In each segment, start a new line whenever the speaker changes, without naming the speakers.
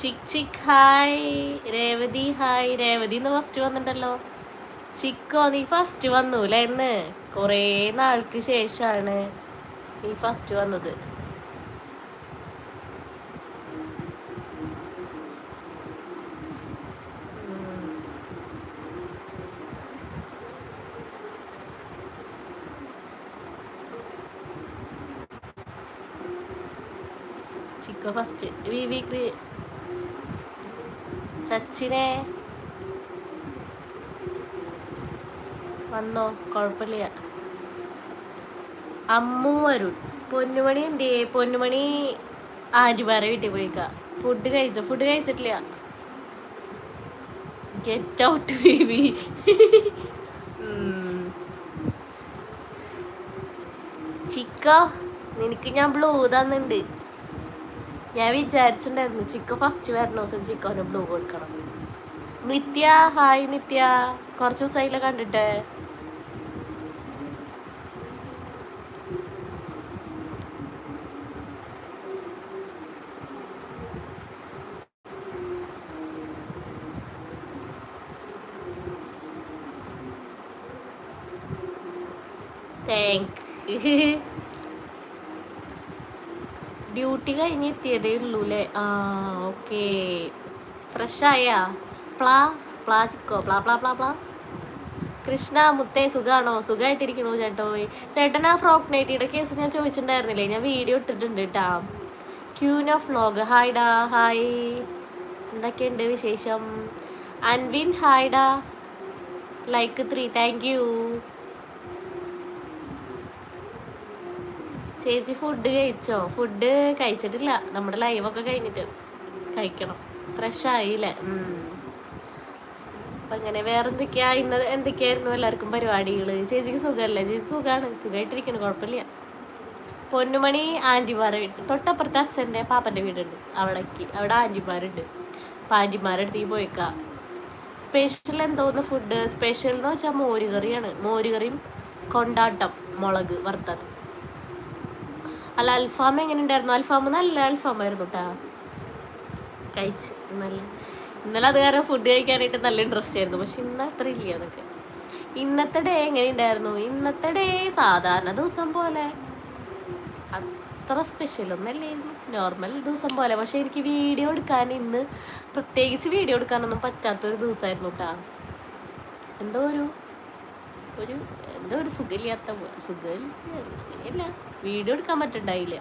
ചിക് ചിക് hi Revathi hi Revathi ഇന്ന് ഫസ്റ്റ് വന്നിട്ടല്ലോ. ചിക്കോ നീ ഫസ്റ്റ് വന്നൂല ഇന്ന്? കുറേ നാൾക്ക് ശേഷമാണ് നീ ഫസ്റ്റ് വന്നത്. ചിക്കോ ഫസ്റ്റ് വി വി സച്ചിനെ വന്നോ? കുഴപ്പമില്ല അമ്മു വരും പൊന്നുമണി എന്തേ? പൊന്നുമണി ആര്യമാരെ വീട്ടിൽ പോയിക്ക. ഫുഡ് കഴിച്ചോ? ഫുഡ് കഴിച്ചിട്ടില്ല. ഗെറ്റ് ഔട്ട് ബേബി ചിക്ക നിനക്ക് ഞാൻ ബ്ലൂ തന്നുണ്ട്. ഞാൻ വിചാരിച്ചിട്ടുണ്ടായിരുന്നു ചിക്ക ഫസ്റ്റ് വരണ ദിവസം ചിക്കോന് ബ്ലൂ കൊടുക്കണം. നിത്യ ഹായ് നിത്യ കുറച്ച് ദിവസമായില്ല കണ്ടിട്ട്? താങ്ക് ഡ്യൂട്ടി കഴിഞ്ഞ് എത്തിയതേ ഉള്ളൂ അല്ലേ ആ ഓക്കെ. ഫ്രഷ് ആയാ പ്ലാ പ്ലാ ചിക്കോ. പ്ലാ പ്ലാ പ്ലാ പ്ലാ. കൃഷ്ണ മുത്തേ സുഖാണോ? സുഖമായിട്ടിരിക്കണോ ചേട്ടോ ചേട്ടൻ ആ ഫ്രോക്ക് നൈറ്റിയുടെ കേസ് ഞാൻ ചോദിച്ചിട്ടുണ്ടായിരുന്നില്ലേ? ഞാൻ വീഡിയോ ഇട്ടിട്ടുണ്ട് കേട്ടാ ക്യൂൻ ഓഫ് വ്ലോഗ് ഹായ് ഡാ ഹായ് എന്തൊക്കെയുണ്ട് വിശേഷം? അൻവിൻ ഹായ് ഡാ ലൈക്ക് ത്രീ താങ്ക് യു ചേച്ചി ഫുഡ് കഴിച്ചോ? ഫുഡ് കഴിച്ചിട്ടില്ല. നമ്മുടെ ലൈവൊക്കെ കഴിഞ്ഞിട്ട് കഴിക്കണം. ഫ്രഷ് ആയില്ലേ. അപ്പൊ അങ്ങനെ വേറെ എന്തൊക്കെയാ ഇന്ന് എന്തൊക്കെയായിരുന്നു എല്ലാവർക്കും പരിപാടികൾ ചേച്ചിക്ക് സുഖമല്ലേ ചേച്ചി സുഖമാണ് സുഖമായിട്ടിരിക്കണം കുഴപ്പമില്ല. പൊന്നുമണി ആന്റിമാരെ വീട്ടിൽ തൊട്ടപ്പുറത്തെ അച്ഛന്റെ പാപ്പന്റെ വീടുണ്ട്. അവിടേക്ക്. അവിടെ ആന്റിമാരുണ്ട്. അപ്പം ആന്റിമാരുടെ അടുത്തേക്ക് പോയിക്കാം. സ്പെഷ്യൽ എന്തോന്ന് ഫുഡ് സ്പെഷ്യൽ എന്ന് വെച്ചാൽ മോരുകറിയാണ്. മോരുകറിയും കൊണ്ടാട്ടം മുളക് വറുത്തത്. അല്ല അൽഫാം എങ്ങനെ ഉണ്ടായിരുന്നു അൽഫാം നല്ല അൽഫാമായിരുന്നു കേട്ടാ കഴിച്ചു നല്ല. ഇന്നലെ അത് കാരണം ഫുഡ് കഴിക്കാനായിട്ട് നല്ല ഇൻട്രസ്റ്റ് ആയിരുന്നു. പക്ഷെ ഇന്ന് അത്ര ഇല്ല അതൊക്കെ. ഇന്നത്തെ ഡേ എങ്ങനെ ഉണ്ടായിരുന്നു ഇന്നത്തെ ഡേ സാധാരണ ദിവസം പോലെ. അത്ര സ്പെഷ്യൽ ഒന്നല്ലേ നോർമൽ ദിവസം പോലെ. പക്ഷേ എനിക്ക് വീഡിയോ എടുക്കാൻ ഇന്ന് പ്രത്യേകിച്ച് വീഡിയോ എടുക്കാനൊന്നും പറ്റാത്തൊരു ദിവസമായിരുന്നു കേട്ടാ എന്തോ ഒരു ഒരു എന്തോ ഒരു സുഖമില്ലാത്ത സുഖമില്ല അങ്ങനെയല്ല. വീഡിയോ എടുക്കാൻ പറ്റണ്ടായില്ല.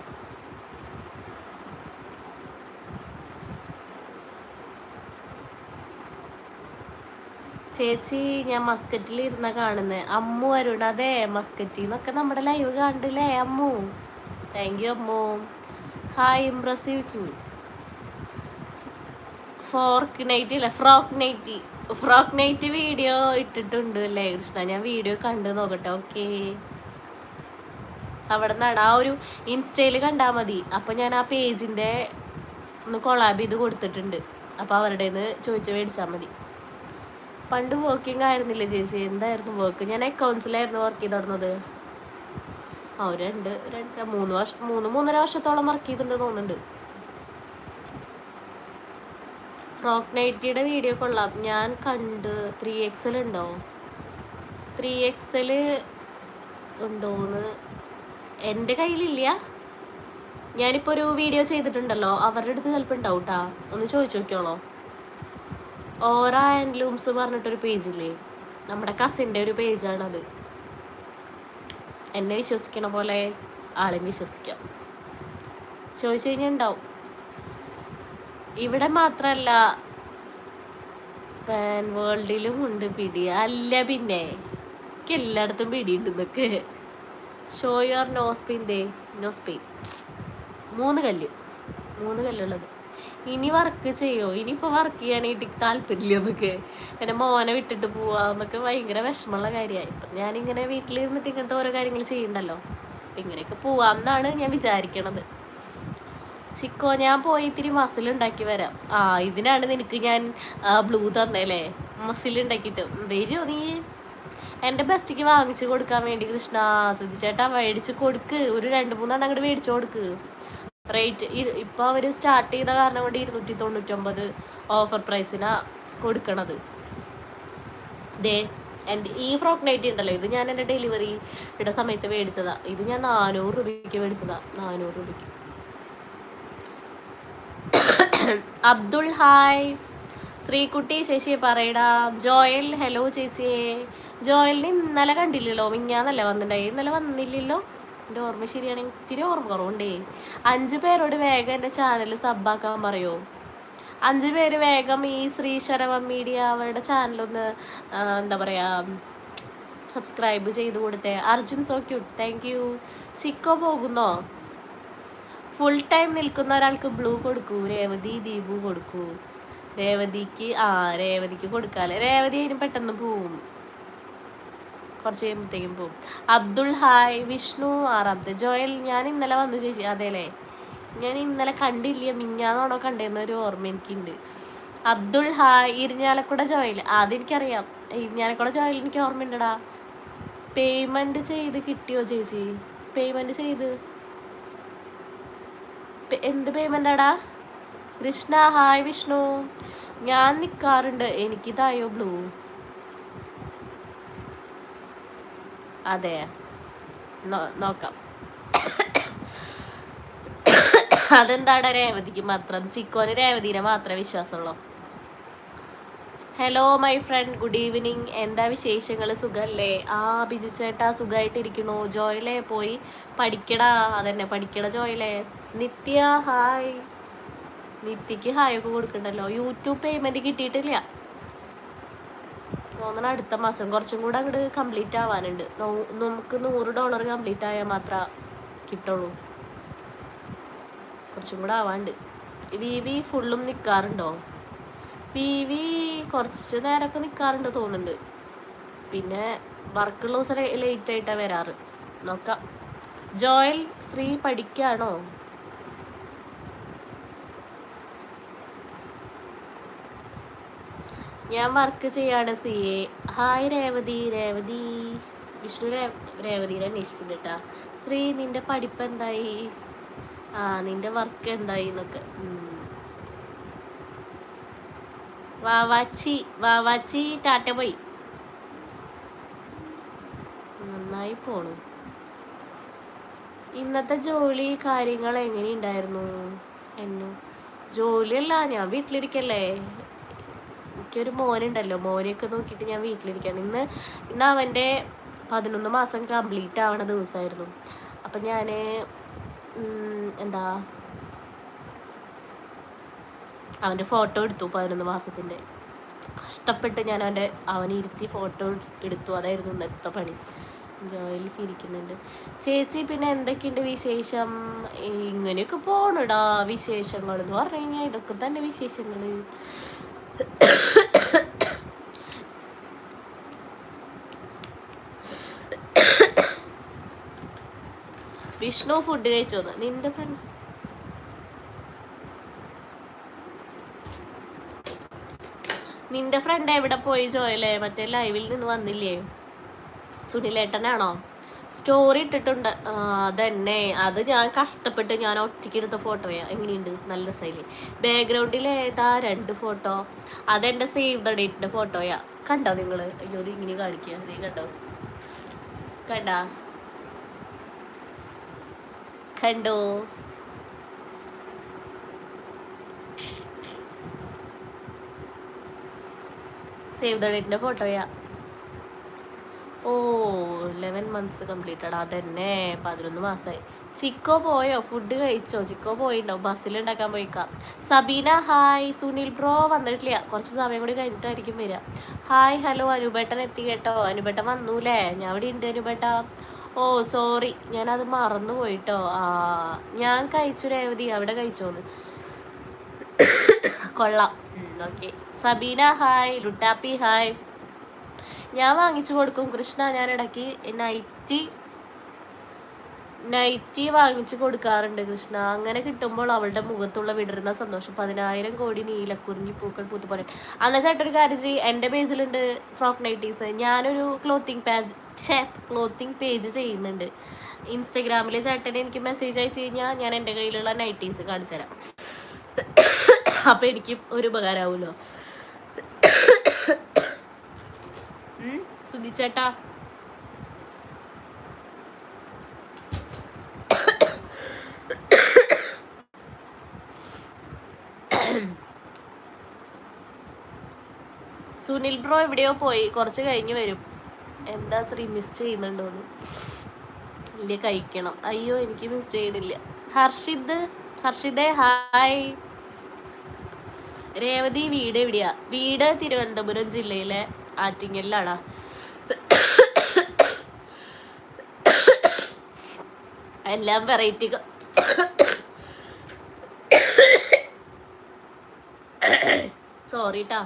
ചേച്ചി ഞാൻ മസ്കറ്റിൽ ഇരുന്ന കാണുന്നത് അമ്മു അരുൺ അതെ മസ്കറ്റിൽ നിന്നൊക്കെ നമ്മുടെ ലൈവ് കണ്ടില്ലേ Ammu? Thank you Ammu. Hi impressive Q fork night ഇല്ല? Frock nighty frock night video ഇട്ടിട്ടുണ്ട് അല്ലേ കൃഷ്ണ? ഞാൻ വീഡിയോ കണ്ടു നോക്കട്ടെ ഓക്കേ അവിടെ നിന്നാണ് ആ ഒരു ഇൻസ്റ്റയിൽ കണ്ടാൽ മതി. അപ്പോൾ ഞാൻ ആ പേജിന്റെ ഒന്ന് കൊളാബ് ചെയ്ത് കൊടുത്തിട്ടുണ്ട്. അപ്പോൾ അവരുടെ നിന്ന് ചോദിച്ച് മേടിച്ചാൽ മതി. പണ്ട് വർക്കിംഗ് ആയിരുന്നില്ല ചേച്ചി? എന്തായിരുന്നു വർക്ക് ഞാൻ അക്കൗണ്ട്സിലായിരുന്നു വർക്ക് ചെയ്ത് തുടർന്നത് ആ ഒരു രണ്ട് രണ്ട് മൂന്ന് വർഷം മൂന്ന് മൂന്നര വർഷത്തോളം വർക്ക് ചെയ്തിട്ടുണ്ട് തോന്നുന്നുണ്ട്. ഫ്രോക്ക് നൈറ്റിയുടെ വീഡിയോ കൊള്ളാം. ഞാൻ കണ്ട് ത്രീ എക്സൽ ഉണ്ടോ? ത്രീ എക്സൽ ഉണ്ടോന്ന് എന്റെ കയ്യിലില്ല. ഞാനിപ്പോൾ ഒരു വീഡിയോ ചെയ്തിട്ടുണ്ടല്ലോ. അവരുടെ അടുത്ത് ചിലപ്പോൾ കേട്ടാ ഒന്ന് ചോദിച്ചു നോക്കിയോളോ. ഓറ ആൻഡ് ലൂംസ് പറഞ്ഞിട്ടൊരു പേജില്ലേ നമ്മുടെ കസിന്റെ ഒരു പേജാണത് എന്നെ വിശ്വസിക്കണ പോലെ ആളെയും വിശ്വസിക്കാം. ചോദിച്ചു കഴിഞ്ഞാൽ ഉണ്ടാവും. ഇവിടെ മാത്രല്ല പാൻ വേൾഡിലും ഉണ്ട് പിടി അല്ല പിന്നെ. എല്ലായിടത്തും പിടിയുണ്ട് ഇതൊക്കെ. ഷോ യുവർ നോ സ്പിൻ ദേ നോ സ്പിൻ മൂന്ന് കല്ല് മൂന്ന് കല്ലുള്ളത്. ഇനി വർക്ക് ചെയ്യോ? ഇനിയിപ്പോൾ വർക്ക് ചെയ്യാനായിട്ട് താല്പര്യമില്ല എന്നൊക്കെ എന്റെ മോനെ വിട്ടിട്ട് പോവാ എന്നൊക്കെ ഭയങ്കര വിഷമമുള്ള കാര്യമായി. ഇപ്പം ഞാനിങ്ങനെ വീട്ടിലിരുന്നിട്ട് ഇങ്ങനത്തെ ഓരോ കാര്യങ്ങൾ ചെയ്യണ്ടല്ലോ അപ്പം ഇങ്ങനെയൊക്കെ പോവാമെന്നാണ് ഞാൻ വിചാരിക്കണത്. ചിക്കോ ഞാൻ പോയി ഇത്തിരി മസിൽ ഉണ്ടാക്കി വരാം. ആ ഇതിനാണ് നിനക്ക് ഞാൻ ബ്ലൂ തന്നേലേ. മസിൽ ഉണ്ടാക്കിയിട്ട്. വരുമോ നീ. എന്റെ ബെസ്റ്റിക്ക് വാങ്ങിച്ചു കൊടുക്കാൻ വേണ്ടി കൃഷ്ണ ശ്രദ്ധിച്ചേട്ടാ മേടിച്ച് കൊടുക്ക്. ഒരു രണ്ട് മൂന്നെണ്ണം അങ്ങോട്ട് മേടിച്ചു കൊടുക്ക്. റേറ്റ് ഇപ്പോൾ അവർ സ്റ്റാർട്ട് ചെയ്ത കാരണം കൊണ്ട് ഇരുന്നൂറ്റി തൊണ്ണൂറ്റൊമ്പത് ഓഫർ പ്രൈസിനാണ് കൊടുക്കണത്. ദേ എന്റെ ഈ ഫ്രോക്ക് നൈറ്റി ഉണ്ടല്ലോ ഇത് ഞാൻ എന്റെ ഡെലിവറിയുടെ സമയത്ത് മേടിച്ചതാ. ഇത് ഞാൻ നാനൂറ് രൂപയ്ക്ക് മേടിച്ചതാ. നാനൂറ് രൂപയ്ക്ക്. അബ്ദുൾ ഹായ് ശ്രീകുട്ടി ചേച്ചി പറയടാ. ജോയൽ ഹലോ ചേച്ചിയെ. ജോയലിന് ഇന്നലെ കണ്ടില്ലല്ലോ? മിഞ്ഞാന്നല്ല വന്നിട്ടുണ്ടായി? ഇന്നലെ വന്നില്ലല്ലോ? എന്റെ ഓർമ്മ ശരിയാണെങ്കിൽ ഇത്തിരി ഓർമ്മ കുറവുണ്ടേ. അഞ്ച് പേരോട് വേഗം എന്റെ ചാനൽ സബ്ബാക്കാൻ പറയോ? അഞ്ച് പേര് വേഗം ഈ ശ്രീ ശരവം മീഡിയ അവരുടെ ചാനലൊന്ന് എന്താ പറയുക സബ്സ്ക്രൈബ് ചെയ്ത് കൊടുത്തേ. Arjun so cute thank you Chikko പോകുന്നോ? ഫുൾ ടൈം നിൽക്കുന്ന ഒരാൾക്ക് ബ്ലൂ കൊടുക്കൂ. രേവതി ദീപു കൊടുക്കൂ. രേവതിക്ക് ആ രേവതിക്ക് കൊടുക്കാല്ലേ? രേവതി അതിന് പെട്ടെന്ന് പോവും. കുറച്ച് കഴിയുമ്പോഴത്തേക്കും പോവും. അബ്ദുൾ ഹായ് വിഷ്ണു ആറാമത്തെ ജോയൽ ഞാൻ ഇന്നലെ വന്നു ചേച്ചി. അതേലേ ഞാൻ ഇന്നലെ കണ്ടില്ല മിഞ്ഞാന്നാണോ ഒരു ഓർമ്മ എനിക്കുണ്ട്. Abdul hi Irinjalakuda Joel. അതെനിക്കറിയാം. ഇരിഞ്ഞാലക്കുട ജോയൽ എനിക്ക് ഓർമ്മയുണ്ടടാ. പേയ്മെന്റ് ചെയ്ത് കിട്ടിയോ ചേച്ചി? പേയ്മെന്റ് ചെയ്ത്? എന്ത് പേയ്മെന്റാടാ കൃഷ്ണ ഹായ് വിഷ്ണു. ഞാൻ നിൽക്കാറുണ്ട് എനിക്കിതായോ ബ്ലൂ? അതെ. നോക്കാം. അതെന്താടാ രേവതിക്ക് മാത്രം? ചിക്കോന് രേവതിനെ മാത്രമേ വിശ്വാസമുള്ളൂ. Hello my friend good evening എന്താ വിശേഷങ്ങൾ സുഖല്ലേ? ആ ബിജു ചേട്ടാ സുഖമായിട്ടിരിക്കണു ജോയിലെ പോയി പഠിക്കടാ. അതന്നെ പഠിക്കട ജോയിലെ. നിത്യ ഹായ്. നിത്യക്ക് ഹായ് ഒക്കെ കൊടുക്കണ്ടല്ലോ. യൂട്യൂബ് പേയ്മെന്റ് കിട്ടിയിട്ടില്ല. തോന്നണ അടുത്ത മാസം കുറച്ചും കൂടെ അങ്ങോട്ട് കംപ്ലീറ്റ് ആവാനുണ്ട്. നമുക്ക് നൂറ് ഡോളർ കംപ്ലീറ്റ് ആയാൽ മാത്രമേ കിട്ടുള്ളൂ കുറച്ചും കൂടെ ആവാണ്ട് വി വി ഫുള്ളും നിൽക്കാറുണ്ടോ വി വി കുറച്ച് നേരമൊക്കെ നിൽക്കാറുണ്ട് തോന്നുന്നുണ്ട്. പിന്നെ വർക്കുള്ള ദിവസം ലേറ്റ് ആയിട്ടാണ് വരാറ്. നോക്കാം. ജോയൽ ശ്രീ പഠിക്കാണോ? ഞാൻ വർക്ക് ചെയ്യാണ് C A. Hi Revathi Revathi. Vishnu രേവതിനെ അന്വേഷിക്കുന്നു കേട്ടാ. ശ്രീ നിന്റെ പഠിപ്പ് എന്തായി? ആ നിന്റെ വർക്ക് എന്തായി എന്നൊക്കെ. വാവാച്ചി വാവാച്ചി ടാറ്റ പോയി. നന്നായി പോണു. ഇന്നത്തെ ജോലി കാര്യങ്ങൾ എങ്ങനെയുണ്ടായിരുന്നു? എന്നു. ജോലിയല്ല ഞാൻ വീട്ടിലിരിക്കല്ലേ? എനിക്കൊരു മോനുണ്ടല്ലോ. മോനെയൊക്കെ നോക്കിയിട്ട് ഞാൻ വീട്ടിലിരിക്കുകയാണ് ഇന്ന് ഇന്ന് അവന്റെ പതിനൊന്ന് മാസം കംപ്ലീറ്റ് ആവണ ദിവസമായിരുന്നു അപ്പം ഞാൻ എന്താ അവന്റെ ഫോട്ടോ എടുത്തു പതിനൊന്ന് മാസത്തിന്റെ. കഷ്ടപ്പെട്ട് ഞാൻ അവന്റെ അവനിരുത്തി ഫോട്ടോ എടുത്തു. അതായിരുന്നു ഇന്നത്തെ പണി. ജോയിൽ ചിരിക്കുന്നുണ്ട്. ചേച്ചി പിന്നെ എന്തൊക്കെയുണ്ട് വിശേഷം? ഇങ്ങനെയൊക്കെ പോണടാ വിശേഷങ്ങൾ എന്ന് പറഞ്ഞു കഴിഞ്ഞാൽ ഇതൊക്കെ തന്നെ വിശേഷങ്ങൾ വിഷ്ണു ഫുഡ് കഴിച്ചോന്ന് നിന്റെ ഫ്രണ്ട് നിന്റെ ഫ്രണ്ട് എവിടെ പോയി ജോയലേ? മറ്റേ ലൈവിൽ നിന്ന് വന്നില്ലേ? സുനിലേട്ടനാണോ? സ്റ്റോറി ഇട്ടിട്ടുണ്ട്. അതന്നെ. അത് ഞാൻ കഷ്ടപ്പെട്ട് ഞാൻ ഒറ്റയ്ക്ക് എടുത്ത ഫോട്ടോയാ എങ്ങനെയുണ്ട്? നല്ല രസമില്ലേ ബാക്ക്ഗ്രൗണ്ടിൽ ഏതാ? രണ്ട് ഫോട്ടോ അതെന്റെ സേവ് ദ ഡേറ്റിന്റെ ഫോട്ടോയാ കണ്ടോ നിങ്ങൾ? അയ്യോ ഇത് ഇങ്ങനെ കാണിക്കുക നീ കണ്ടോ? കണ്ടാ? കണ്ടോ? സേവ് ദ ഡേറ്റിന്റെ ഫോട്ടോയാ ഓ ലെവൻ മന്ത്സ് കംപ്ലീറ്റഡ് അതന്നെ പതിനൊന്ന് മാസമായി ചിക്കോ പോയോ? ഫുഡ് കഴിച്ചോ? ചിക്കോ പോയിണ്ടോ? ബസ്സിലുണ്ടാക്കാൻ പോയിക്കാം. സബീന ഹായ് സുനിൽ ബ്രോ വന്നിട്ടില്ല. കുറച്ച് സമയം കൂടി കഴിഞ്ഞിട്ടായിരിക്കും വരിക ഹായ് ഹലോ അനുബേട്ടൻ എത്തി കേട്ടോ. അനുബേട്ടൻ വന്നൂലേ? ഞാൻ ഇവിടെ ഉണ്ട് അനുബേട്ട ഓ സോറി ഞാനത് മറന്നു പോയിട്ടോ. ആ ഞാൻ കഴിച്ചു രേവതി. അവിടെ കഴിച്ചോന്ന്. കൊള്ളാം. Okay Sabeena hi Luttappi hi ഞാൻ വാങ്ങിച്ചു കൊടുക്കും. കൃഷ്ണ ഞാൻ ഇടയ്ക്ക് നൈറ്റി നൈറ്റി വാങ്ങിച്ചു കൊടുക്കാറുണ്ട് കൃഷ്ണ. അങ്ങനെ കിട്ടുമ്പോൾ അവളുടെ മുഖത്തുള്ള വിടരുന്ന സന്തോഷം. പതിനായിരം കോടി നീലക്കുറിഞ്ഞി പൂക്കൾ പൂത്തുപോലെ അങ്ങനെ ചേട്ടൊരു കാര്യം ചെയ്യും. എന്റെ പേജിലുണ്ട് ഫ്രോക്ക് നൈറ്റീസ്. ഞാനൊരു ക്ലോത്തിങ് പേജ് ഷേ ക്ലോത്തിങ് പേജ് ചെയ്യുന്നുണ്ട്. ഇൻസ്റ്റഗ്രാമിൽ ചേട്ടൻ എനിക്ക് മെസ്സേജ് അയച്ചു കഴിഞ്ഞാൽ ഞാൻ എന്റെ കയ്യിലുള്ള നൈറ്റീസ് കാണിച്ചു തരാം. അപ്പോൾ എനിക്ക് ഒരു ഉപകാരമാവുമല്ലോ. സുധിച്ചേട്ടാ സുനിൽ ബ്രോ എവിടെയോ പോയി. കുറച്ച് കഴിഞ്ഞ് വരും. എന്താ ശ്രീ മിസ് ചെയ്യുന്നുണ്ടോന്ന്. ഇല്ല കഴിക്കണം. അയ്യോ എനിക്ക് മിസ് ചെയ്യണില്ല ഹർഷിദ് ഹർഷിദേ ഹായ്. രേവതി വീട് എവിടെയാ? വീട് തിരുവനന്തപുരം ജില്ലയിലെ ആറ്റിങ്ങലിലാടാ. എല്ലാം വെറൈറ്റി സോറി ട്ടാ.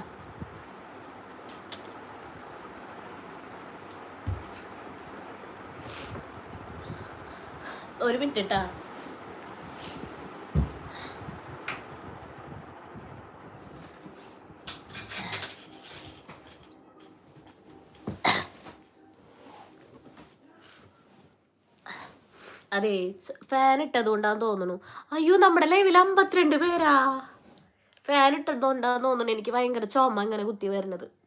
ഒരു മിനിറ്റ് ട്ടാ. അതെ ഫാൻ ഇട്ടതുകൊണ്ടാന്ന് തോന്നുന്നു. അയ്യോ നമ്മുടെ ലൈവിൽ അമ്പത്തിരണ്ട് പേരാ. ഫാൻ ഇട്ടതുകൊണ്ടാന്ന് തോന്നുന്നു എനിക്ക് ഭയങ്കര ചുമ ഇങ്ങനെ കുത്തി വരുന്നത്.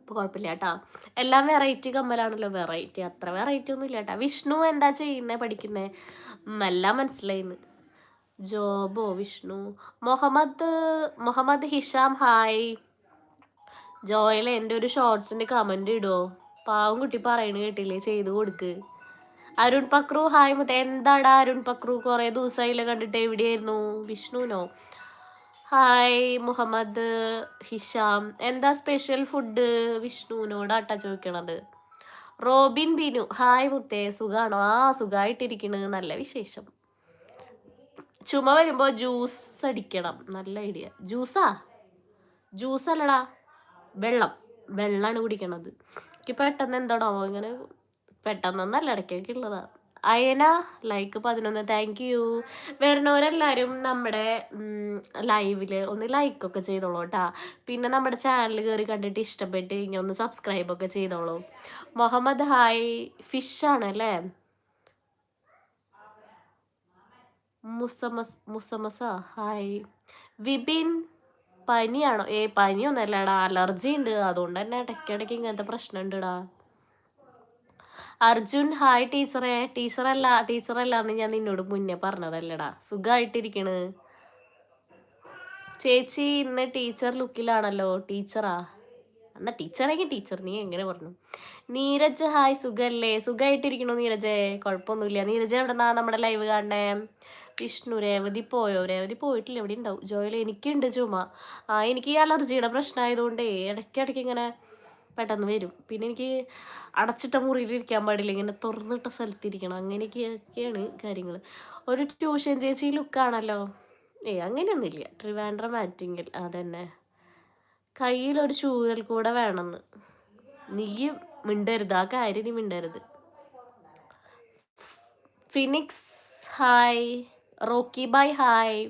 ഇപ്പോൾ കുഴപ്പമില്ല കേട്ടാ. എല്ലാം വെറൈറ്റി കമ്മലാണല്ലോ. വെറൈറ്റി അത്ര വെറൈറ്റി ഒന്നും ഇല്ല വിഷ്ണു എന്താ ചെയ്യുന്നേ പഠിക്കുന്നേ? എല്ലാം മനസ്സിലായിന്ന്. ജോബോ വിഷ്ണു. മുഹമ്മദ് മുഹമ്മദ് ഹിഷാം ഹായ്. ജോയൽ എന്റെ ഒരു ഷോർട്സിന്റെ കമന്റ് ഇടുമോ പാവം കുട്ടി പറയണ കേട്ടില്ലേ? ചെയ്ത് കൊടുക്ക്. അരുൺ പക്രു ഹായ് മുത്ത. എന്താടാ അരുൺ പക്രു? കുറേ ദിവസമായില്ല കണ്ടിട്ട് എവിടെയായിരുന്നു? വിഷ്ണുനോ ഹായ് മുഹമ്മദ് ഹിഷാം. എന്താ സ്പെഷ്യൽ ഫുഡ് വിഷ്ണുവിനോടാട്ടാ ചോദിക്കണത്? റോബിൻ ബിനു. ഹായ് മുത്തേ. സുഖാണോ? ആ സുഖമായിട്ടിരിക്കണ് നല്ല വിശേഷം. ചുമ വരുമ്പോൾ ജ്യൂസ് അടിക്കണം. നല്ല ഐഡിയ ജ്യൂസാ ജ്യൂസ് അല്ലടാ. വെള്ളം. വെള്ളമാണ് കുടിക്കണത്. എനിക്ക് പെട്ടെന്ന് എന്താണോ ഇങ്ങനെ പെട്ടെന്നൊന്നല്ല ഇടയ്ക്കൊക്കെ ഉള്ളതാ. അയന ലൈക്ക് പതിനൊന്ന് താങ്ക് യു വരുന്നവരെല്ലാവരും നമ്മുടെ ലൈവിൽ ഒന്ന് ലൈക്കൊക്കെ ചെയ്തോളൂ കേട്ടാ പിന്നെ നമ്മുടെ ചാനൽ കയറി കണ്ടിട്ട് ഇഷ്ടപ്പെട്ട് ഇങ്ങനെ ഒന്ന് സബ്സ്ക്രൈബൊക്കെ ചെയ്തോളൂ. മുഹമ്മദ് ഹായ് ഫിഷാണ് അല്ലേ? മുസമസ് മുസമസ ഹായ് വിപിൻ പനിയാണോ? ഏ പനിയൊന്നല്ലടാ അലർജി ഉണ്ട്. അതുകൊണ്ട് തന്നെ ഇടയ്ക്കിടയ്ക്ക് ഇങ്ങനത്തെ പ്രശ്നം അർജുൻ ഹായ് ടീച്ചറെ. ടീച്ചറല്ല ടീച്ചറല്ല എന്ന് ഞാൻ നിന്നോട് മുന്നേ പറഞ്ഞതല്ലടാ. സുഖമായിട്ടിരിക്കണ് ചേച്ചി ഇന്ന് ടീച്ചർ ലുക്കിലാണല്ലോ. ടീച്ചറാ? എന്നാ ടീച്ചറെങ്കിൽ ടീച്ചർ. നീ എങ്ങനെ പറഞ്ഞു? നീരജ് ഹായ്. സുഖല്ലേ? സുഖമായിട്ടിരിക്കണോ നീരജേ. കുഴപ്പമൊന്നുമില്ല നീരജ് എവിടെന്നാ നമ്മുടെ ലൈവ് കാണണേ? വിഷ്ണു രേവതി പോയോ? രേവതി പോയിട്ടില്ല. എവിടെ ഉണ്ടാവും ജോയിൽ എനിക്കുണ്ട് ചുമ. ആ എനിക്ക് ഈ അലർജിയുടെ പ്രശ്നമായതുകൊണ്ടേ ഇടയ്ക്കിടയ്ക്ക് ഇങ്ങനെ പെട്ടെന്ന് വരും. പിന്നെ എനിക്ക് അടച്ചിട്ട മുറിയിൽ ഇരിക്കാൻ പാടില്ല. ഇങ്ങനെ തുറന്നിട്ട സ്ഥലത്തിരിക്കണം. അങ്ങനെയൊക്കെയൊക്കെയാണ് കാര്യങ്ങൾ ഒരു ട്യൂഷൻ ചേച്ചി ലുക്കാണല്ലോ ഏ അങ്ങനെയൊന്നുമില്ല. ട്രിവാൻഡ്രം മാറ്റിങ്ങിൽ അതന്നെ. കയ്യിലൊരു ചൂരൽ കൂടെ വേണമെന്ന്. നീ മിണ്ടരുത്. ആ കാര്യം നീ മിണ്ടരുത്. Phoenix hi Rocky bye hi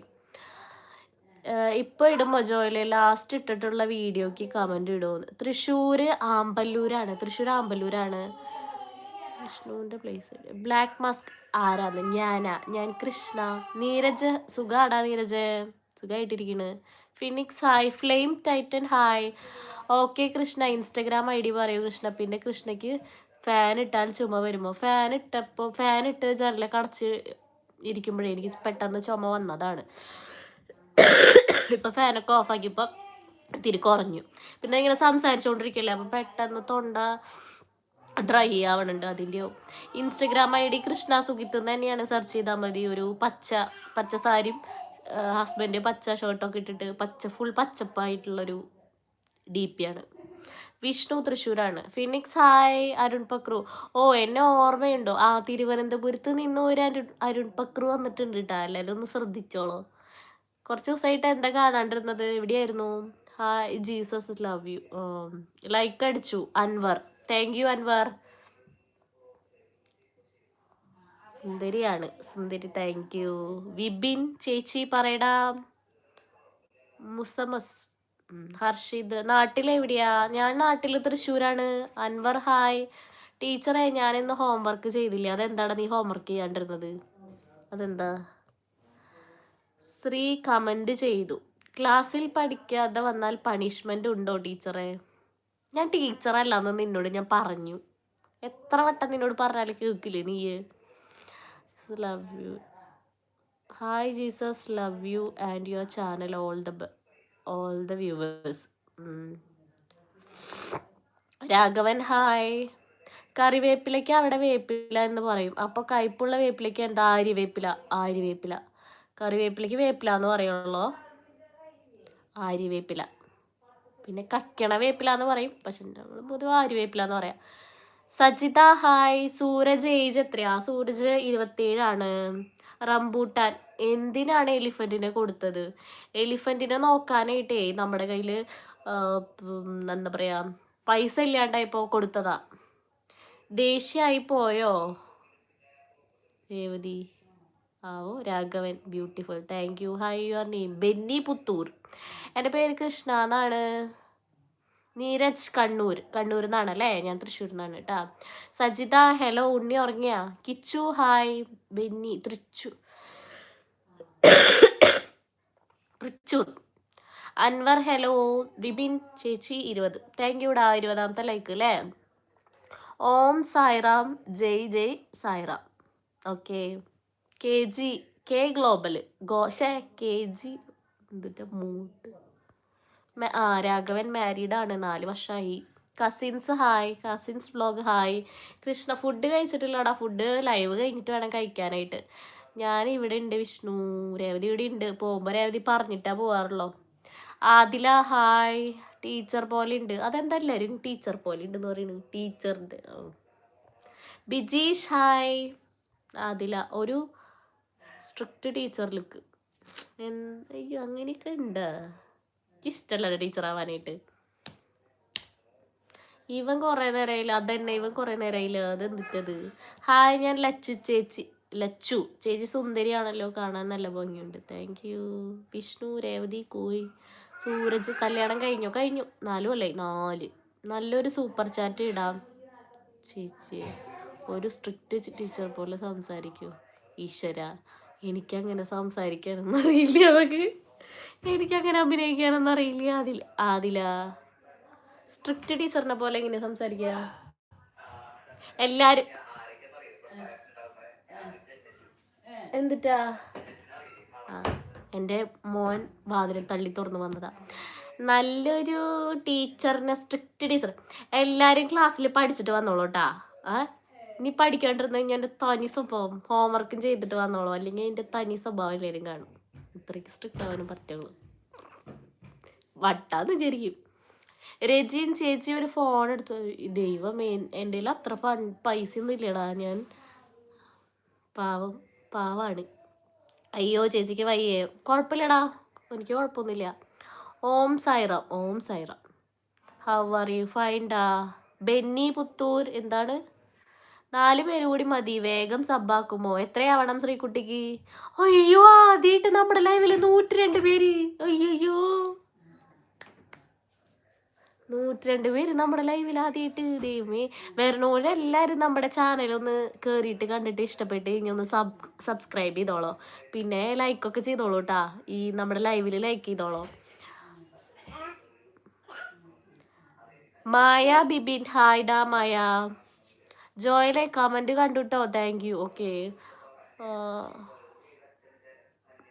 ഇപ്പോൾ ഇടുമ്പോൾ ജോയിലെ ലാസ്റ്റ് ഇട്ടിട്ടുള്ള വീഡിയോക്ക് കമന്റ് ഇടുമെന്ന് തൃശ്ശൂർ ആമ്പല്ലൂരാണ്. തൃശ്ശൂർ ആമ്പല്ലൂരാണ്. വിഷ്ണുവിന്റെ പ്ലേസ് ബ്ലാക്ക് മാസ്ക് ആരാന്ന്? ഞാനാ. ഞാൻ കൃഷ്ണ. നീരജ്. സുഖാടാ Neeraj? സുഖമായിട്ടിരിക്കണ് phoenix hi flame titan hi okay Krishna. Instagram I D പറയൂ കൃഷ്ണ. പിന്നെ കൃഷ്ണയ്ക്ക് ഫാൻ ഇട്ടാൽ ചുമ വരുമോ? ഫാൻ ഇട്ടപ്പോൾ ഫാൻ ഇട്ട് ജനലൊക്കെ അടച്ച് ഇരിക്കുമ്പോഴേ എനിക്ക് പെട്ടെന്ന് ചുമ വന്നതാണ്. ഇപ്പം ഫാനൊക്കെ ഓഫാക്കിയപ്പോൾ തിരി കുറഞ്ഞു. പിന്നെ ഇങ്ങനെ സംസാരിച്ചുകൊണ്ടിരിക്കല്ലേ അപ്പം പെട്ടെന്ന് തൊണ്ട ഡ്രൈ ആവണുണ്ട് അതിന്റെയോ Instagram I D Krishna Sukhith തന്നെയാണ് സെർച്ച് ചെയ്താൽ മതി. ഒരു പച്ച പച്ച സാരിയും ഹസ്ബൻഡ് പച്ച ഷർട്ടൊക്കെ ഇട്ടിട്ട് പച്ച ഫുൾ പച്ചപ്പായിട്ടുള്ളൊരു ഡി പി ആണ്. വിഷ്ണു തൃശ്ശൂരാണ്. Phoenix hi Arun Pakru. ഓ എന്നെ ഓർമ്മയുണ്ടോ? ആ തിരുവനന്തപുരത്ത് നിന്ന് ഒരു അരുൺ അരുൺ പക്രു വന്നിട്ടുണ്ട് കേട്ടോ എല്ലാവരും ഒന്ന് ശ്രദ്ധിച്ചോളൂ. കുറച്ച് ദിവസമായിട്ട് എന്താ കാണാണ്ടിരുന്നത്? എവിടെയായിരുന്നു? Hi Jesus love you like അടിച്ചു. അൻവർ. Thank you Anwar. സുന്ദരിയാണ്. സുന്ദരി താങ്ക് യു വിബിൻ ചേച്ചി പറയടാ. മുസമസ്. ഹർഷിദ്. നാട്ടിലെവിടെയാ ഞാൻ നാട്ടിൽ തൃശ്ശൂരാണ്. അൻവർ ഹായ് ടീച്ചറെ ഞാനിന്ന് ഹോംവർക്ക് ചെയ്തില്ല? അതെന്താണ് നീ ഹോംവർക്ക് ചെയ്യാണ്ടിരുന്നത്? അതെന്താ? ശ്രീ കമന്റ് ചെയ്തു. ക്ലാസ്സിൽ പഠിക്കാതെ വന്നാൽ പണിഷ്മെന്റ് ഉണ്ടോ ടീച്ചറെ? ഞാൻ ടീച്ചറല്ലെന്ന് നിന്നോട് ഞാൻ പറഞ്ഞു. എത്ര വട്ടം നിന്നോട് പറഞ്ഞാലും കേൾക്കില്ലേ നീ love you hi Jesus love you and your channel all the all the viewers Raghavan hi കറിവേപ്പിലയ്ക്ക് അവിടെ വേപ്പില എന്ന് പറയും. അപ്പോൾ കയ്പുള്ള വേപ്പിലയ്ക്ക് എന്താ ആര്യവേപ്പില? ആര്യവേപ്പില. കറിവേപ്പിലയ്ക്ക് വേപ്പില എന്ന് പറയുള്ളൂ. ആര്യവേപ്പില. പിന്നെ കക്കണ വേപ്പില എന്ന് പറയും. പക്ഷെ നമ്മൾ പൊതുവെ ആര്യവേപ്പില എന്ന് പറയാം. സജിത ഹായ്. സൂരജ് ഏജ് എത്രയാ? സൂരജ് ഇരുപത്തിയേഴാണ്. റംബൂട്ടാൻ. എന്തിനാണ് എലിഫന്റിനെ കൊടുത്തത്? എലിഫന്റിനെ നോക്കാനായിട്ടേ നമ്മുടെ കയ്യിൽ എന്താ പറയാ പൈസ ഇല്ലാണ്ടായപ്പോ കൊടുത്തതാ. ദേഷ്യായി പോയോ? രേവതി. ആവോ. Raghavan beautiful thank you hi your name Benny Puthur. എന്റെ പേര് കൃഷ്ണ എന്നാണ്. നീരജ് കണ്ണൂർ. കണ്ണൂർ നിന്നാണല്ലേ? ഞാൻ തൃശ്ശൂർ നിന്നാണ് കേട്ടോ. സജിത ഹലോ ഉണ്ണി ഉറങ്ങിയാ? Kichu hi Benny Trichu. Trichur Anwar hello Vipin ചേച്ചി ഇരുപത്. താങ്ക് യു ഡാ ഇരുപതാമത്തെ ലൈക്ക് അല്ലേ Om Sairam Jai Jai Sairam. Okay K G K global ഗോഷ K G എന്നിട്ട് മൂട്ട്. ആ രാഘവൻ മാരീഡ് ആണ് നാല് വർഷമായി cousins hi cousins vlog hi Krishna food കഴിച്ചിട്ടില്ലടാ food live കഴിഞ്ഞിട്ട് വേണം കഴിക്കാനായിട്ട്. ഞാൻ ഇവിടെ ഉണ്ട് വിഷ്ണു രേവതി ഇവിടെ ഉണ്ട് പോകുമ്പോൾ രേവതി പറഞ്ഞിട്ടാ പോവാറുള്ളൂ? ആദില ഹായ് ടീച്ചർ പോലെ ഉണ്ട് അതെന്താ എല്ലാവരും ടീച്ചർ പോലെ ഉണ്ടെന്ന് പറയുന്നു ടീച്ചറിന്റെ ബിജീഷ് ഹായ് ആദില ഒരു സ്ട്രിക്റ്റ് ടീച്ചർ ലുക്ക് അയ്യോ അങ്ങനെയൊക്കെ ഉണ്ട് എനിക്കിഷ്ടമല്ല ടീച്ചർ ആവാനായിട്ട്. ഇവൻ കുറേ നേരമായില്ല അതന്നെ ഇവൻ കുറേ നേരമായില്ല അത് എന്തിട്ടത്? ഹായ് ഞാൻ ലച്ചു ചേച്ചി ലച്ചു ചേച്ചി സുന്ദരിയാണല്ലോ കാണാൻ നല്ല ഭംഗിയുണ്ട്. താങ്ക് യു വിഷ്ണു രേവതി കോയി സൂരജ് കല്യാണം കഴിഞ്ഞോ? കഴിഞ്ഞു. നാലും അല്ലേ നാല്. നല്ലൊരു സൂപ്പർ ചാറ്റ് ഇടാം. ചേച്ചി ഒരു സ്ട്രിക്റ്റ് ടീച്ചർ പോലെ സംസാരിക്കൂ. ഈശ്വര. എനിക്കങ്ങനെ സംസാരിക്കാനൊന്നും അറിയില്ല അതൊക്കെ എനിക്കങ്ങനെ അഭിനയിക്കാനൊന്നും അറിയില്ല അതിൽ ആദില. സ്ട്രിക്റ്റ് ടീച്ചറിനെ പോലെ എങ്ങനെ സംസാരിക്കുക. എല്ലാരും. എന്തിട്ടാ? ആ എന്റെ മോൻ വാതിൽ തള്ളി തുറന്നു വന്നതാ. നല്ലൊരു ടീച്ചറിനെ സ്ട്രിക്റ്റ് ടീച്ചർ എല്ലാവരും ക്ലാസ്സിൽ പഠിച്ചിട്ട് വന്നോളൂ കേട്ടാ ആ? ഇനി പഠിക്കാണ്ടിരുന്ന എന്റെ തനി സ്വഭാവം ഹോംവർക്കും ചെയ്തിട്ട് വന്നോളൂ. അല്ലെങ്കിൽ എന്റെ തനി സ്വഭാവം എല്ലാവരും കാണും. ഇത്രയ്ക്ക് സ്ട്രിക്റ്റ് ആവാനും പറ്റുള്ളൂ. വട്ടാന്ന് വിചാരിക്കും. രജിയും ചേച്ചി ഒരു ഫോൺ എടുത്ത്. ദൈവം എന്റെ അത്ര ഫൺ പൈസ ഒന്നും ഇല്ലടാ. ഞാൻ പാവം പാവാണ്. അയ്യോ ചേച്ചിക്ക് വയ്യേ. കുഴപ്പമില്ലടാ. എനിക്ക് കുഴപ്പമൊന്നുമില്ല. Om Saira Om Saira how are you ഫൈൻഡാ Benny Puthur എന്താണ്? നാല് പേര് കൂടി മതി വേഗം സബ്ബാക്കുമോ? എത്രയാവണം ശ്രീകുട്ടിക്ക്? അയ്യോ ആദ്യമായിട്ട് നമ്മുടെ ലൈവിൽ നൂറ്റി രണ്ട് പേര്. അയ്യോ നൂറ്റി രണ്ട് പേര് നമ്മുടെ ലൈവിൽ ആദ്യമായിട്ട് ദൈവമേ. വരണോരെല്ലാവരും നമ്മുടെ ചാനലൊന്ന് കയറിയിട്ട് കണ്ടിട്ട് ഇഷ്ടപ്പെട്ട് ഇനി ഒന്ന് സബ് സബ്സ്ക്രൈബ് ചെയ്തോളോ. പിന്നെ ലൈക്കൊക്കെ ചെയ്തോളൂ കേട്ടാ ഈ നമ്മുടെ ലൈവിൽ ലൈക്ക് ചെയ്തോളോ. മായ ബിബിൻ. ഹായ്ഡാ Maya. ജോയിലെ comment കണ്ടുട്ടോ. Thank you okay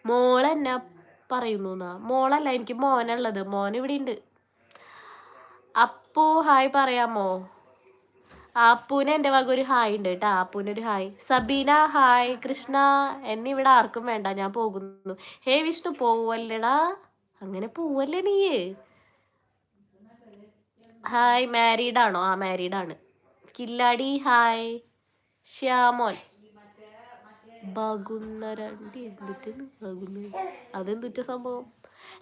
മോളെന്നെ പറയുന്നു മോളല്ല എനിക്ക് മോനുള്ളത്. മോൻ ഇവിടെ ഉണ്ട് അപ്പു ഹായ് പറയാമോ? അപ്പൂന് എന്റെ വക ഒരു ഹായ് ഉണ്ട് കേട്ടോ അപ്പൂന് ഒരു ഹായ് സബീന ഹായ് കൃഷ്ണ എന്നെ ഇവിടെ ആർക്കും വേണ്ട. ഞാൻ പോകുന്നു. ഹേ വിഷ്ണു പോവല്ലടാ. അങ്ങനെ പോവല്ലേ നീയേ? ഹായ് മാരീഡ് ആണോ? ആ മാരീഡ് ആണ്. കില്ലാടി. ഹായ് ശ്യാമോൻ. ബകുന്നരണ്ടി എന്തിട്ട് ബകുന്ന സംഭവം?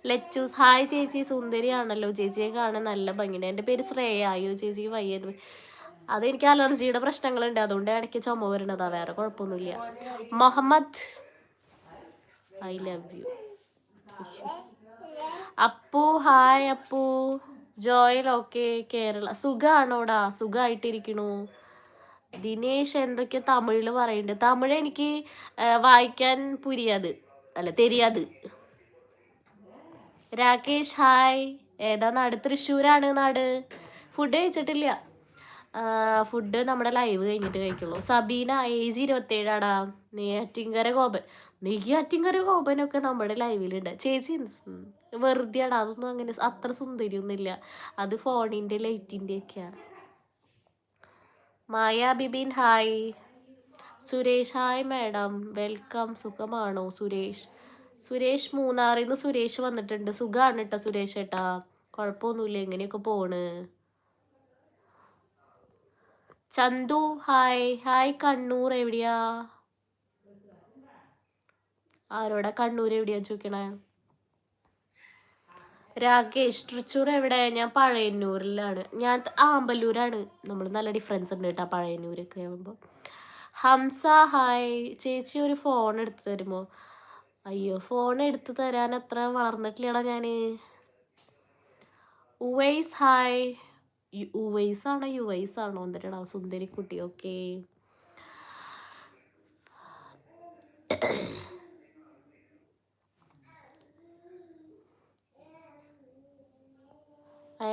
ലച്ചൂസ് ഹായ് ചേച്ചി. സുന്ദരിയാണല്ലോ. ചേച്ചിയെ കാണാൻ നല്ല ഭംഗിയുണ്ട്. എന്റെ പേര് ശ്രേയ. അയ്യോ ചേച്ചി വയ്യ അതെനിക്ക് അലർജിയുടെ പ്രശ്നങ്ങളുണ്ട്. അതുകൊണ്ട് ഇടയ്ക്ക് ചുമ വരണതാ വേറെ കുഴപ്പമൊന്നുമില്ല. Muhammad I love you Appu hi Appu. Joel okay Kerala. സുഖാണോടാ സുഖമായിട്ടിരിക്കണു ദിനേശ് എന്തൊക്കെ തമിഴിൽ പറയുന്നുണ്ട് തമിഴ് എനിക്ക് വായിക്കാൻ പുരിയത്. അല്ല തെരിയാത്. രാകേഷ് ഹായ്. ഏതാ നാട്? തൃശ്ശൂരാണ് നാട്. ഫുഡ് കഴിച്ചിട്ടില്ല. ഫുഡ് നമ്മുടെ ലൈവ് കഴിഞ്ഞിട്ട് കഴിക്കുള്ളൂ. സബീന ഏജ് ഇരുപത്തേഴാടാ നെയ്യാറ്റിങ്കര ഗോപൻ നെയ്യാറ്റിങ്കര ഗോപനൊക്കെ നമ്മുടെ ലൈവിലുണ്ട്. ചേച്ചി ഉം, വെറുതെയാടാ അതൊന്നും അങ്ങനെ അത്ര സുന്ദരിയൊന്നുമില്ല. അത് ഫോണിന്റെ ലൈറ്റിന്റെ ഒക്കെയാണ് Maya Bibin hi. Suresh hi madam. Welcome. സുഖമാണോ സുരേഷ്? സുരേഷ് മൂന്നാറിൽ നിന്ന് സുരേഷ് വന്നിട്ടുണ്ട്. സുഖമാണ് കേട്ടോ സുരേഷ് ഏട്ടാ. കുഴപ്പമൊന്നുമില്ല. എങ്ങനെയൊക്കെ പോണ്? ചന്തു ഹായ്. ഹായ് കണ്ണൂർ എവിടെയാ? ആരോടാ കണ്ണൂർ എവിടെയാ ചോദിക്കണേ? രാകേഷ് തൃശ്ശൂർ എവിടെ? ഞാൻ പഴയന്നൂരിലാണ്. ഞാൻ ആമ്പല്ലൂരാണ് നമ്മൾ നല്ല ഡിഫറൻസ് ഉണ്ട് കേട്ടോ പഴയന്നൂരൊക്കെ ആകുമ്പോൾ ഹംസ ഹായ്. ചേച്ചി ഒരു ഫോൺ എടുത്തു തരുമോ? അയ്യോ ഫോൺ എടുത്തു തരാൻ അത്ര വളർന്നിട്ടില്ലടാ ഞാൻ ഉവൈസ് ഹായ്. ഉവൈസ് ആണോ യുവൈസ് ആണോ എന്നിട്ടാണോ സുന്ദരി കുട്ടി ഓക്കെ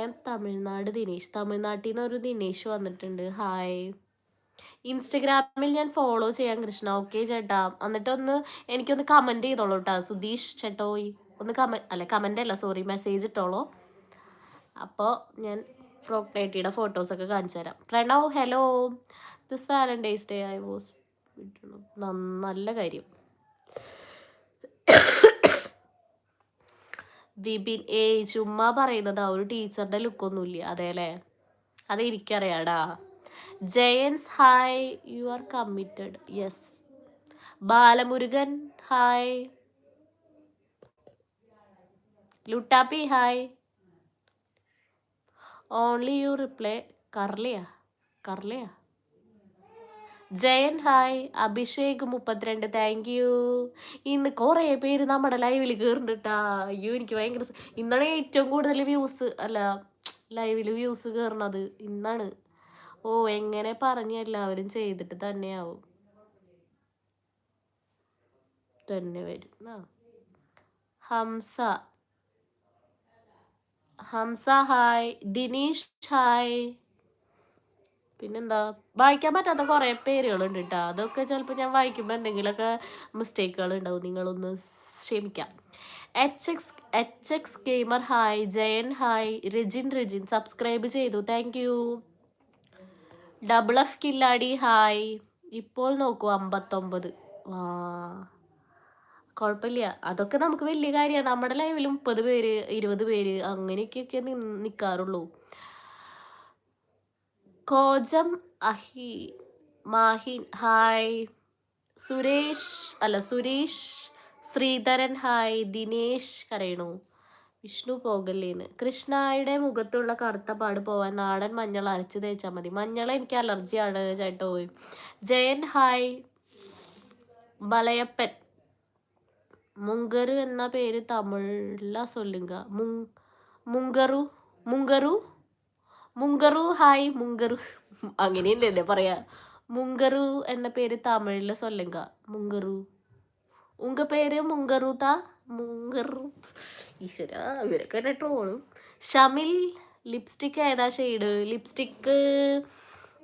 ആം തമിഴ്നാട് ദിനേശ്. തമിഴ്നാട്ടിൽ നിന്ന് ഒരു ദിനേശ് വന്നിട്ടുണ്ട്. ഹായ് ഇൻസ്റ്റഗ്രാമിൽ ഞാൻ ഫോളോ ചെയ്യാം കൃഷ്ണ. ഓക്കെ ചേട്ടാ. എന്നിട്ടൊന്ന് എനിക്കൊന്ന് കമന്റ് ചെയ്തോളൂ കേട്ടോ സുധീഷ് ചേട്ടോയി ഒന്ന് കമ അല്ല കമന്റ് അല്ല സോറി മെസ്സേജ് ഇട്ടോളൂ. അപ്പോൾ ഞാൻ ഫ്രോക്ക് നൈറ്റിയുടെ ഫോട്ടോസൊക്കെ കാണിച്ചു തരാം. Pranav hello this Valentine's day I was നല്ല കാര്യം. വിപിൻ ഏ ചുമ്മാ ആ ഒരു ടീച്ചറുടെ ലുക്കൊന്നുമില്ല. അതെ അല്ലേ? അത് എനിക്കറിയാടാ. Jayans hi you are committed. Yes. Balamurugan hi. Luttappi hi. Only you reply. കർലിയാ കർലിയാ. ജയൻ ഹായ്. അഭിഷേക് മുപ്പത്തിരണ്ട് താങ്ക് യു ഇന്ന് കുറേ പേര് നമ്മുടെ ലൈവിൽ കയറുന്നുണ്ടാ അയ്യോ എനിക്ക് ഭയങ്കര ഇന്നാണ് ഏറ്റവും കൂടുതൽ വ്യൂസ് അല്ല ലൈവിൽ വ്യൂസ് കയറണത് ഇന്നാണ്. ഓ എങ്ങനെ പറഞ്ഞ് എല്ലാവരും ചെയ്തിട്ട് തന്നെയാവും. തന്നെ വരും. ഹംസ. ഹംസ ഹായ്. ദിനീഷ് ഹായ്. പിന്നെന്താ? വായിക്കാൻ പറ്റാത്ത കുറേ പേരുകളുണ്ട് കേട്ടോ അതൊക്കെ ചിലപ്പോൾ ഞാൻ വായിക്കുമ്പോൾ എന്തെങ്കിലുമൊക്കെ മിസ്റ്റേക്കുകൾ ഉണ്ടാവും. നിങ്ങളൊന്ന് ക്ഷമിക്കാം. H X H X gamer hi Jayan hi Rajin Rajin subscribe ചെയ്തു. താങ്ക് യു ഡബിൾ എഫ് കില്ലാടി ഹായ് ഇപ്പോൾ നോക്കൂ അമ്പത്തൊമ്പത്. കുഴപ്പമില്ല അതൊക്കെ നമുക്ക് വലിയ കാര്യമാണ് നമ്മുടെ ലൈവിൽ മുപ്പത് പേര് ഇരുപത് പേര് അങ്ങനെയൊക്കെയൊക്കെ നിൽക്കാറുള്ളൂ കോജം അഹി മാഹിൻ ഹായ്. സുരേഷ് അല്ല സുരേഷ് ശ്രീധരൻ ഹായ്. ദിനേശ് കരയണു. വിഷ്ണു പോകല്ലേന്ന്. കൃഷ്ണായുടെ മുഖത്തുള്ള കറുത്ത പാട് പോവാൻ നാടൻ മഞ്ഞൾ അരച്ച് തേച്ചാൽ മതി. മഞ്ഞൾ എനിക്ക് അലർജിയാണ് ചേട്ടോ. ജയൻ ഹായ്. മലയപ്പൻ. മുങ്കരു എന്ന പേര് തമിഴില സൊല്ലുങ്ക. മുങ് മുങ്കറു മുങ്കറു? മുങ്കറു ഹായ് മുങ്കറു. അങ്ങനെയല്ലേ പറയാ? മുങ്കറു എന്ന പേര് തമിഴിലെ സൊല്ലുങ്ക. മുങ്കറു. ഉങ്ക പേര് മുങ്കറു താ? മുങ്കറു. ഈശ്വര ഇവരൊക്കെ എന്നെ ട്രോളും. ഷമിൽ ലിപ്സ്റ്റിക് ഏതാ ഷെയ്ഡ്? ലിപ്സ്റ്റിക്ക്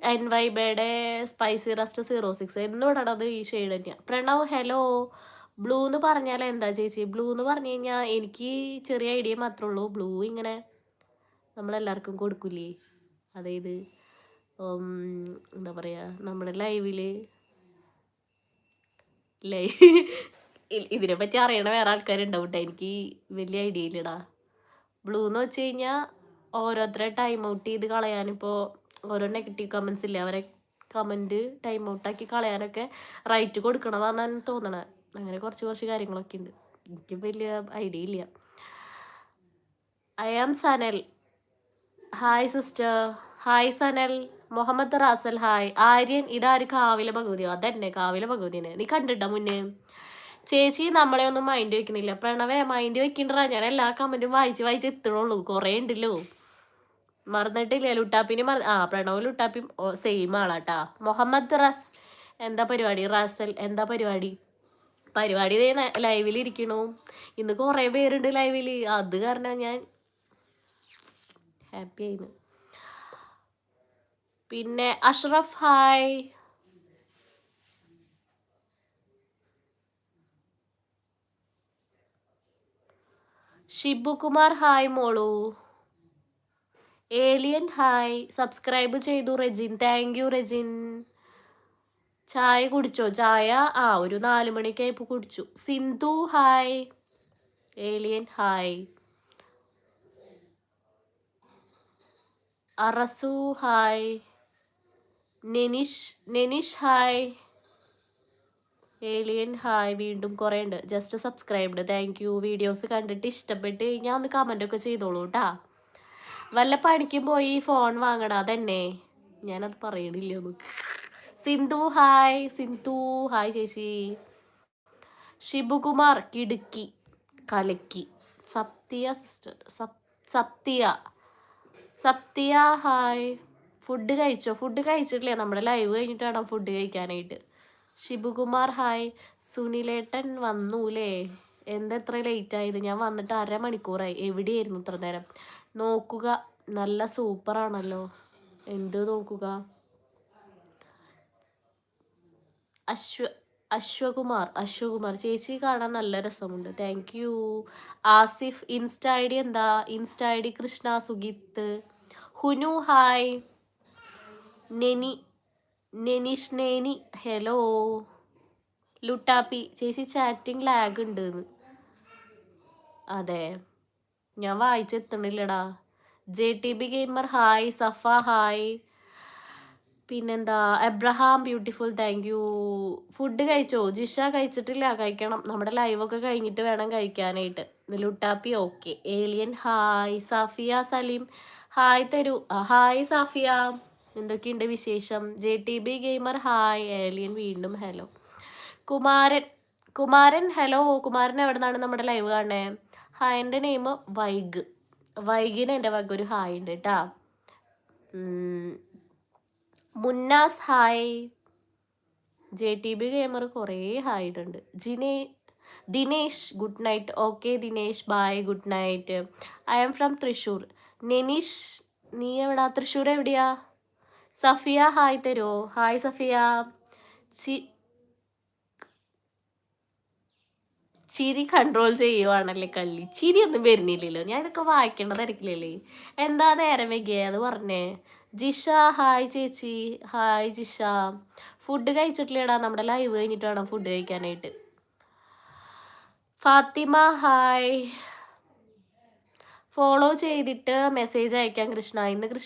എൻ വൈബയുടെ സ്പൈസി റസ്റ്റ് സീറോ സിക്സ് എന്നോടാണത് ഈ ഷെയ്ഡ് തന്നെയാണ് പ്രണവ് ഹലോ ബ്ലൂ എന്ന് പറഞ്ഞാൽ എന്താ ചേച്ചി? ബ്ലൂ എന്ന് പറഞ്ഞു കഴിഞ്ഞാൽ എനിക്ക് ചെറിയ ഐഡിയ മാത്രമേ ഉള്ളൂ. ബ്ലൂ ഇങ്ങനെ നമ്മളെല്ലാവർക്കും കൊടുക്കില്ലേ അതായത് എന്താ പറയുക നമ്മുടെ ലൈവിൽ ലൈവ് ഇതിനെപ്പറ്റി അറിയണ വേറെ ആൾക്കാരുണ്ടാവും. എനിക്ക് വലിയ ഐഡിയ ഇല്ലടാ ബ്ലൂ എന്ന് വെച്ച് കഴിഞ്ഞാൽ ഓരോരുത്തരെ ടൈം ഔട്ട് ചെയ്ത് കളയാനിപ്പോൾ ഓരോ നെഗറ്റീവ് കമൻസ് ഇല്ലേ? അവരെ കമന്റ് ടൈം ഔട്ടാക്കി കളയാനൊക്കെ റൈറ്റ് കൊടുക്കണമെന്നാണ് തോന്നണത് അങ്ങനെ കുറച്ച് കുറച്ച് കാര്യങ്ങളൊക്കെ ഉണ്ട് എനിക്ക് വലിയ ഐഡിയ ഇല്ല I am Sanal hi sister hi Sanal Muhammad Rasal hi Aryan ഇതാര് കാവിലെ ഭഗവതിയോ അതന്നെ കാവിലെ ഭഗവതിനെ. നീ കണ്ടിട്ടോ മുന്നേ? ചേച്ചി നമ്മളെ ഒന്നും മൈൻഡ് വെക്കുന്നില്ല പ്രണവേ മൈൻഡ് വെക്കണ്ടാ ഞാൻ എല്ലാ കമന്റും വായിച്ച് വായിച്ച് എത്തണുള്ളൂ. കുറേ ഉണ്ടല്ലോ. മറന്നിട്ടില്ല? ലുട്ടാപ്പിനെ മറ ആ പ്രണവ് ലുട്ടാപ്പി സെയിം ആളാട്ടാ. മുഹമ്മദ് റസ് എന്താ പരിപാടി? റസൽ എന്താ പരിപാടി? പരിപാടി ലൈവിൽ ഇരിക്കണു. ഇന്ന് കുറേ പേരുണ്ട് ലൈവിൽ അത് കാരണം ഞാൻ ഹാപ്പി ആയിരുന്നു പിന്നെ അഷ്റഫ് ഹായ്. ഷിബുകുമാർ ഹായ് മോളു. Alien hi. സബ്സ്ക്രൈബ് ചെയ്തു റെജിൻ. Thank you Rejin. ചായ കുടിച്ചോ? ചായ? ആ ഒരു നാല് മണിക്ക് ഇപ്പോൾ കുടിച്ചു. Sindhu hi. Alien hi. Arasu hi Nenish Nenish hi alien hi വീണ്ടും കുറേ ഉണ്ട് just subscribed thank you videos കണ്ടിട്ട് ഇഷ്ടപ്പെട്ട് കഴിഞ്ഞാൽ ഒന്ന് കമന്റൊക്കെ ചെയ്തോളൂ കേട്ടാ വല്ല പണിക്കും പോയി ഫോൺ വാങ്ങടാ അതന്നെ. ഞാനത് പറയണില്ല ഒന്ന് സിന്ധു ഹായ് സിന്ധു ഹായ് ചേച്ചി. ഷിബുകുമാർ കിടുക്കി കലക്കി. സപ്തിയ sister Sathya. Sathya hi. Food കഴിച്ചോ? ഫുഡ് കഴിച്ചിട്ടില്ലേ? നമ്മുടെ ലൈവ് കഴിഞ്ഞിട്ട് ഫുഡ് കഴിക്കാനായിട്ട്. ശിവകുമാർ ഹായ്. സുനിലേട്ടൻ വന്നൂലേ? എന്തെത്ര എത്ര ലേറ്റ് ആയത്? ഞാൻ വന്നിട്ട് അരമണിക്കൂറായി. എവിടെയായിരുന്നു ഇത്ര നേരം? നോക്കുക. നല്ല സൂപ്പറാണല്ലോ. എന്ത് നോക്കുക? അശ്വ അശ്വകുമാർ അശ്വകുമാർ. ചേച്ചി കാണാൻ നല്ല രസമുണ്ട്. Thank you Asif Insta I D എന്താ? Insta I D Krishna Sugith. ഹുനു hi നെനി നെനിഷ് നേനി. ഹലോ ലുട്ടാപ്പി ചേച്ചി ചാറ്റിംഗ് ലാഗ് ഉണ്ട് അതെ. ഞാൻ വായിച്ചെത്തണില്ലടാ. J T B gamer hi Safa hi പിന്നെന്താ Abraham beautiful thank you food കഴിച്ചോ? ജിഷ കഴിച്ചിട്ടില്ല കഴിക്കണം. നമ്മുടെ ലൈവൊക്കെ കഴിഞ്ഞിട്ട് വേണം കഴിക്കാനായിട്ട്. Luttappi okay alien hi Safiya Salim. Hi തരൂ. ഹായ് സഫിയ. എന്തൊക്കെയുണ്ട് വിശേഷം? J T B gamer hi alien വീണ്ടും ഹലോ കുമാരൻ. കുമാരൻ ഹലോ കുമാരൻ എവിടെ നിന്നാണ് നമ്മുടെ ലൈവ് കാണേ ഹായ് എന്റെ നെയിം വൈഗ്. വൈഗിന് എന്റെ വക ഒരു ഹായ് ഉണ്ട് കേട്ടാ Munnas hi. J T B gamer കുറേ ഹായ് ഇട്ടുണ്ട് ജിനേ Dinesh good night okay Dinesh bye good night I am from Thrissur Neneesh നീ എവിടാ? തൃശ്ശൂർ എവിടെയാ? സഫിയ ഹായ് തരുമോ ഹായ് സഫിയ. ചി ചിരി കൺട്രോൾ ചെയ്യുവാണല്ലേ കള്ളി? ചിരി ഒന്നും വരുന്നില്ലല്ലോ. ഞാൻ ഇതൊക്കെ വായിക്കേണ്ടതായിരിക്കില്ലല്ലേ? എന്താ നേരം വൈകിയേ? അത് പറഞ്ഞേ. ജിഷ ഹായ് ചേച്ചി ഹായ് ജിഷ. ഫുഡ് കഴിച്ചിട്ടില്ലേടാ നമ്മുടെ ലൈവ് കഴിഞ്ഞിട്ട് വേണം ഫുഡ് കഴിക്കാനായിട്ട്. ഫാത്തിമ ഹായ്. ഫോളോ ചെയ്തിട്ട് മെസ്സേജ് അയക്കാം കൃഷ്ണ. ഇന്ന് കൃഷ്ണ